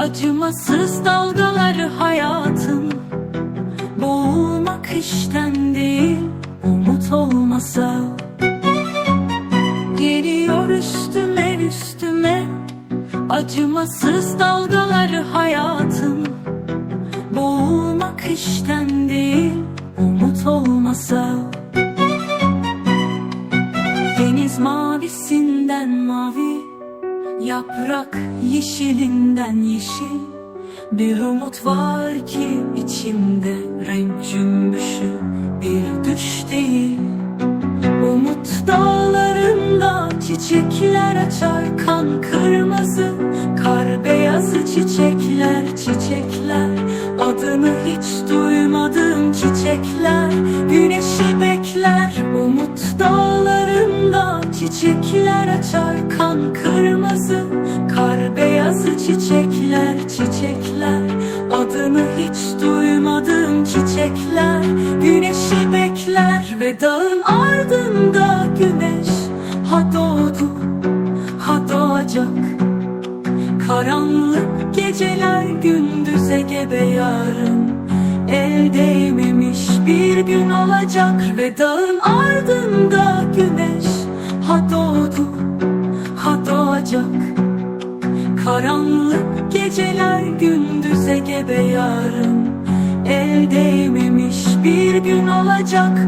Acımasız dalgaları hayatın. Boğulmak işten değil Umut olmasa. Geliyor üstüme üstüme. Acımasız dalgaları hayatın. Boğulmak işten değil Umut olmasa. Deniz mavisinden mavi Yaprak yeşilinden yeşil Bir umut var ki içimde Renk cümbüşü bir düş değil. Umut dağlarında çiçekler açar Kan kırmızı, kar beyazı çiçekler Çiçekler, adını hiç duymadığım çiçekler Güneşi bekler. Umut dağlarında Çiçekler açar kan kırmızı Kar beyazı çiçekler çiçekler. Adını hiç duymadığım çiçekler Güneşi bekler ve dağın ardında güneş. Ha doğdu ha doğacak. Karanlık geceler gündüze gebe yarın. El değmemiş bir gün olacak Ve dağın ardında güneş Ha doğdu ha doğacak Karanlık geceler gündüze gebe yarın. El değmemiş bir gün olacak